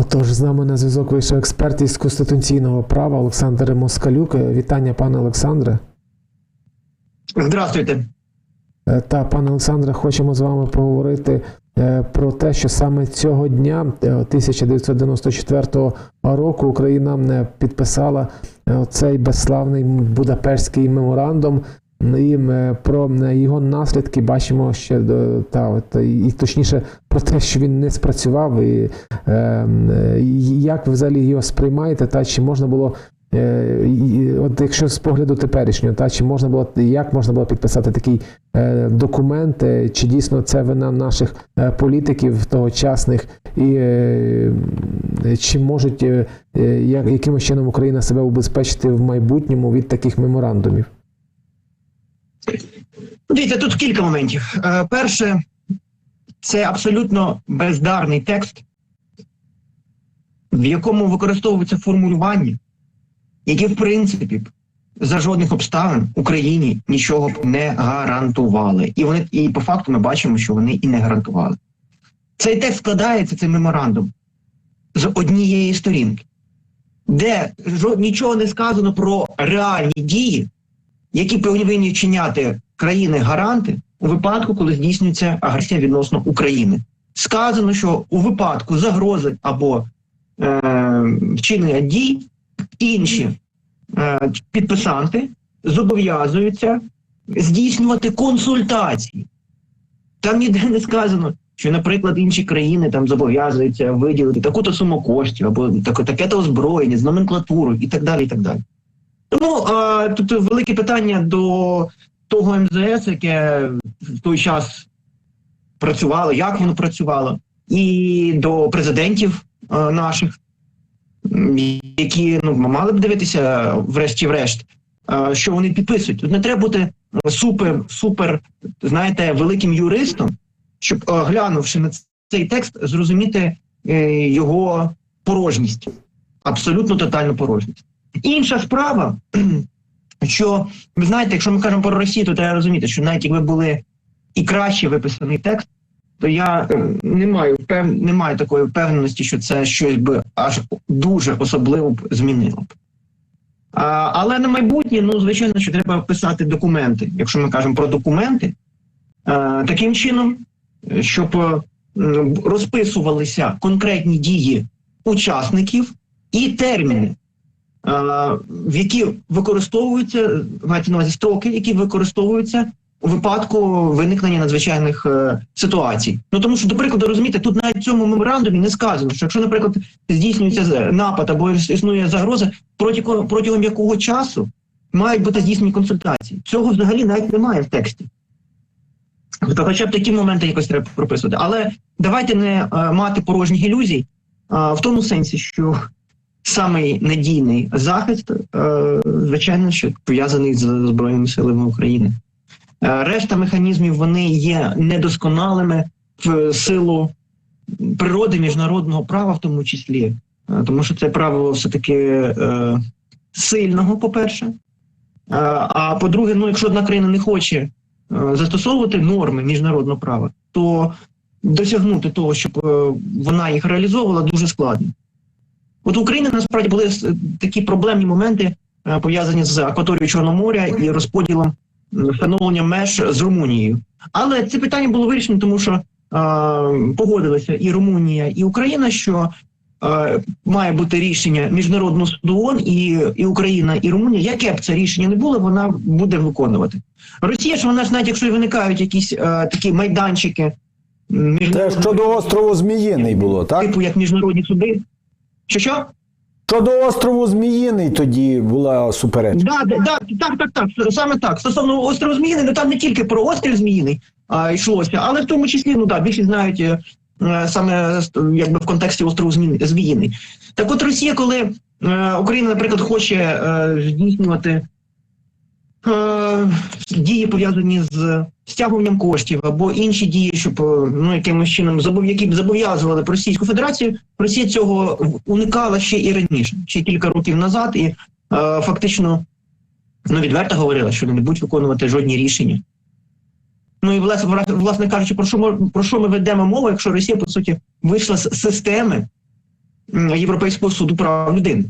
Отож, з нами на зв'язок вийшов експерт із конституційного права Олександр Москалюк. Вітання, пане Олександре. Здравствуйте. Е, Та, пане Олександре, хочемо з вами поговорити е, про те, що саме цього дня, е, 1994 року, Україна е, підписала е, цей безславний Будапештський меморандум. І е, про е, його наслідки бачимо ще е, та от і і точніше про те, що він не спрацював, і е, е, і як ви взагалі його сприймаєте, та чи можна було і- От якщо з погляду теперішнього, та чи можна було як можна було підписати такий документ, чи дійсно це вина наших політиків тогочасних, і чи можуть як, якимось чином Україна себе убезпечити в майбутньому від таких меморандумів? Дивіться, тут кілька моментів. Е, перше, це абсолютно бездарний текст, в якому використовуються формулювання, які, в принципі, за жодних обставин Україні нічого б не гарантували. І вони і по факту ми бачимо, що вони і не гарантували. Цей текст складається, цей меморандум, з однієї сторінки, де нічого не сказано про реальні дії, які повинні вчиняти країни-гаранти у випадку, коли здійснюється агресія відносно України. Сказано, що у випадку загрози або е, вчинення дій інші е, підписанти зобов'язуються здійснювати консультації. Там ніде не сказано, що, наприклад, інші країни там зобов'язуються виділити таку-то суму коштів або таке- таке-то озброєння з номенклатурою і так далі. і так далі. Тому е, тут велике питання до того МЗС, яке в той час працювало, як воно працювало, і до президентів е, наших, які ну, мали б дивитися, врешті-врешт, е, що вони підписують. Тут не треба бути супер, супер, знаєте, великим юристом, щоб, е, глянувши на цей текст, зрозуміти е, його порожність, абсолютно тотальну порожність. Інша справа, що ви знаєте, якщо ми кажемо про Росію, то треба розуміти, що навіть якби були і краще виписаний текст, то я е, не маю впев... не маю такої впевненості, що це щось би аж дуже особливо б змінило б. А, але на майбутнє, ну звичайно, що треба писати документи. Якщо ми кажемо про документи, е, таким чином, щоб е, розписувалися конкретні дії учасників і терміни, які використовуються мається на увазі строки, які використовуються у випадку виникнення надзвичайних е, ситуацій. Ну тому що, до прикладу, розумієте, тут навіть в цьому меморандумі не сказано, що якщо, наприклад, здійснюється напад або існує загроза, протягом, протягом якого часу мають бути здійснені консультації. Цього взагалі навіть немає в тексті. Тобто, хоча б такі моменти якось треба прописувати. Але давайте не е, мати порожніх ілюзій а, в тому сенсі, що самий надійний захист, е, звичайно, що пов'язаний з Збройними силами України. Е, Решта механізмів вони є недосконалими в силу природи міжнародного права, в тому числі, Е, тому що це право все-таки е, сильного, по-перше. А по-друге, ну якщо одна країна не хоче застосовувати норми міжнародного права, то досягнути того, щоб вона їх реалізовувала, дуже складно. От в Україні насправді були такі проблемні моменти, е, пов'язані з акваторією Чорного моря і розподілом встановлення меж з Румунією. Але це питання було вирішено, тому що е, погодилися і Румунія, і Україна, що е, має бути рішення міжнародного суду ООН, і, і Україна, і Румунія, яке б це рішення не було, вона буде виконувати. Росія ж вона ж навіть якщо виникають якісь е, такі майданчики м, Це щодо острову Зміїний було, так? типу як міжнародні суди. Що що? Щодо острову Зміїний тоді була суперечка. Да, да, да, так, так, так, саме так. Стосовно острову Зміїний, ну там не тільки про острів Зміїний а, йшлося, але в тому числі, ну так, більшість знають е, е, саме якби в контексті острову Зміїний. Так от Росія, коли е, Україна, наприклад, хоче е, здійснювати дії пов'язані з стягуванням коштів або інші дії, щоб е, ну якимось чином які зобов'язували Російську Федерацію, Росія цього уникала ще і раніше, ще кілька років назад, і е, фактично ну відверто говорила, що не будуть виконувати жодні рішення. Ну і власне- власне кажучи, про що ми про що ми ведемо мову, якщо Росія по суті вийшла з системи Європейського суду прав людини.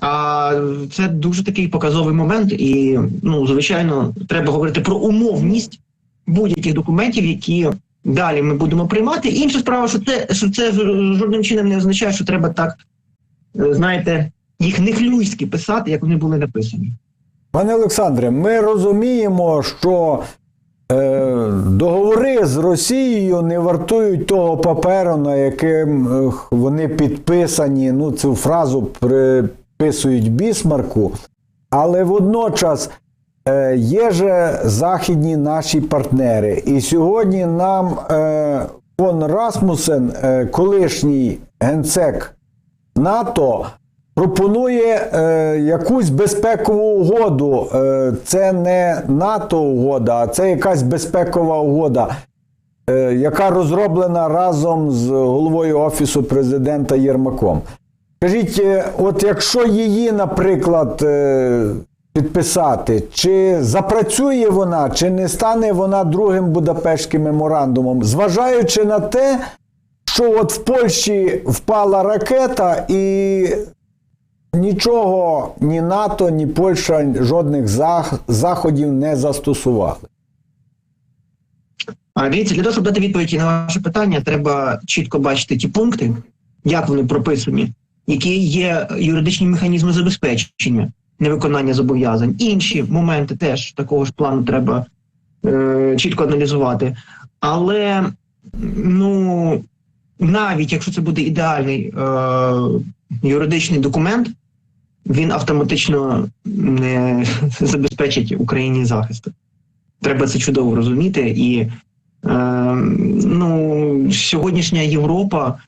А це дуже такий показовий момент, і ну, звичайно, треба говорити про умовність будь-яких документів, які далі ми будемо приймати. Інша справа, що це що це жодним чином не означає, що треба так, е, знаєте, їх нехлюйськи писати, як вони були написані. Пане Олександре, ми розуміємо, що е, договори з Росією не вартують того паперу, на яким е, вони підписані. Ну, цю фразу приписують Бісмарку, але водночас е, є же західні наші партнери. І сьогодні нам е, фон Расмусен, е, колишній генсек НАТО, пропонує якусь безпекову угоду. Це не НАТО угода, а це якась безпекова угода, яка розроблена разом з головою Офісу президента Єрмаком. Скажіть, е, от якщо її, наприклад, е, підписати, чи запрацює вона, чи не стане вона другим Будапештським меморандумом, зважаючи на те, що от в Польщі впала ракета і нічого ні НАТО, ні Польща жодних зах- заходів не застосували. А дивіться, для того, щоб дати відповідь на ваше питання, треба чітко бачити ті пункти, як вони прописані, які є юридичні механізми забезпечення невиконання зобов'язань. Інші моменти теж такого ж плану треба е, чітко аналізувати. Але ну навіть якщо це буде ідеальний е, юридичний документ, він автоматично не забезпечить Україні захист. Треба це чудово розуміти. І е, ну, сьогоднішня Європа,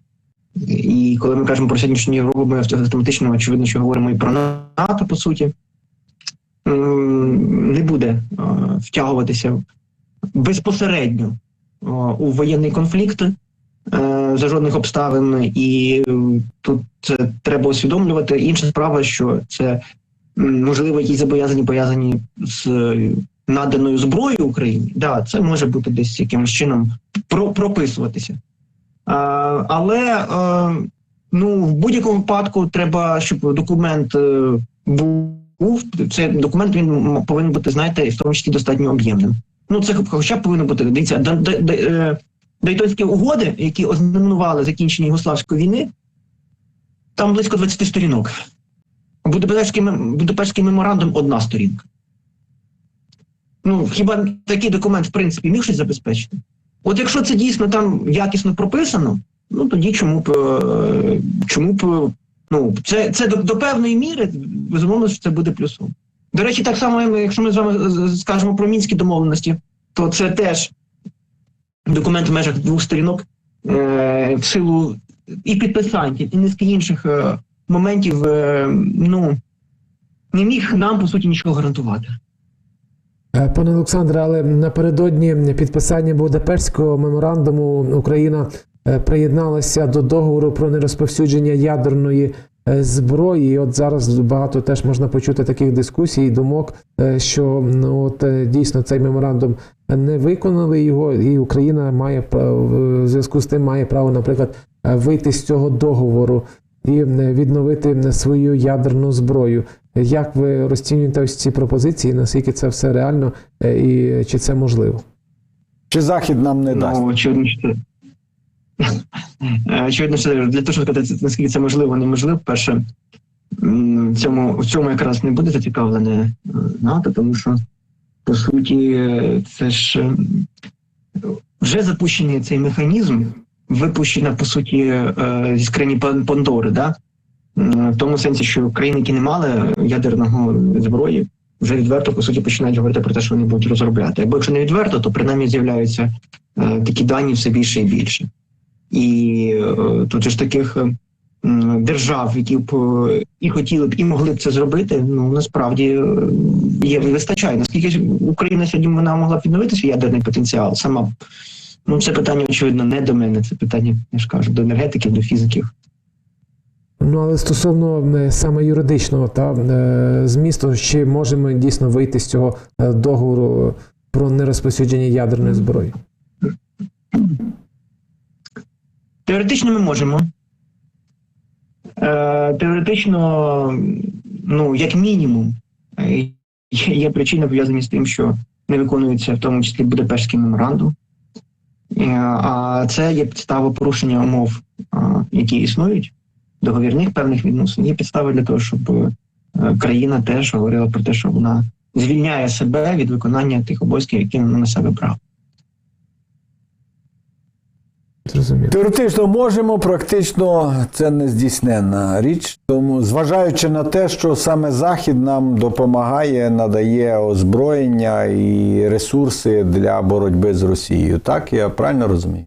і коли ми кажемо про сьогоднішню Європу, ми автоматично очевидно, що говоримо і про НАТО, по суті, не буде втягуватися безпосередньо у воєнний конфлікт е, за жодних обставин, і тут це треба усвідомлювати. Інша справа, що це можливо якісь зобов'язані пов'язані з наданою зброєю Україні. Да, це може бути десь якимось чином прописуватися. А, але е, ну, в будь-якому випадку треба, щоб документ е, був. Цей документ він повинен бути, знаєте, в тому числі достатньо об'ємним. Ну, це хоча б повинно бути. Дивіться, е, Дайтонські угоди, які ознаменували закінчення Югославської війни, там близько 20 сторінок. Будапештський, Будапештський меморандум одна сторінка. Ну, хіба такий документ, в принципі, міг щось забезпечити? От якщо це дійсно там якісно прописано, ну тоді чому б е, чому б ну це, це до, до певної міри, безумовно, що це буде плюсом. До речі, так само, якщо ми з вами скажемо про мінські домовленості, то це теж документ в межах двох сторінок е, в силу і підписань, і низки інших е, моментів, е, ну не міг нам по суті нічого гарантувати. Е, Пане Олександре, але напередодні підписання Будапештського меморандуму Україна е, приєдналася до договору про нерозповсюдження ядерної е, зброї. І от зараз багато теж можна почути таких дискусій, думок, що ну, от дійсно цей меморандум не виконали його, і Україна має в зв'язку з тим має право, наприклад, вийти з цього договору і відновити свою ядерну зброю. Як ви розцінюєте ось ці пропозиції? Наскільки це все реально е, і чи це можливо? Чи Захід нам не дасть? Ну, очевидно, що. Е, Очевидно, що для того, щоб сказати, наскільки це можливо, неможливо, перше, в цьому, в цьому якраз не буде зацікавлене е, НАТО, тому що, по суті, це ж вже запущений цей механізм, випущена, по суті, зі скрині Пандори, да? В тому сенсі, що країни, які не мали ядерного зброї, вже відверто по суті починають говорити про те, що вони будуть розробляти. Або якщо не відверто, то принаймні з'являються е, такі дані все більше і більше. І е, тут ж таких держав, які б і хотіли б, і могли б це зробити, ну насправді е, є вистачає. Наскільки Україна сьогодні вона могла відновити свій ядерний потенціал сама. Ну, це питання, очевидно, не до мене. Це питання, я ж кажу, до енергетиків, до фізиків. Ну але стосовно е, саме юридичного та е, змісту, чи можемо дійсно вийти з цього е, договору про нерозповсюдження ядерної зброї? Теоретично ми можемо. теоретично, ну, як мінімум, є, причини пов'язані з тим, що не виконується в тому числі Будапештський меморандум. А це є підстава порушення умов, які існують, договірних певних відносин. Є підстава для того, щоб е, країна теж говорила про те, що вона звільняє себе від виконання тих обов'язків, які вона на себе брала. Зрозуміло. Теоретично можемо, практично це не здійсненна річ. Тому, зважаючи на те, що саме Захід нам допомагає, надає озброєння і ресурси для боротьби з Росією. Так, я правильно розумію?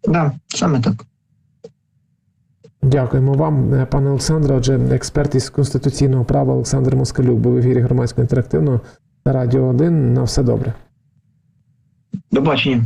Так, да, саме так. Дякуємо вам, е, пане Олександре. Отже, експерт із конституційного права Олександр Москалюк був в ефірі громадського інтерактивного на Радіо 1. На все добре. До бачення.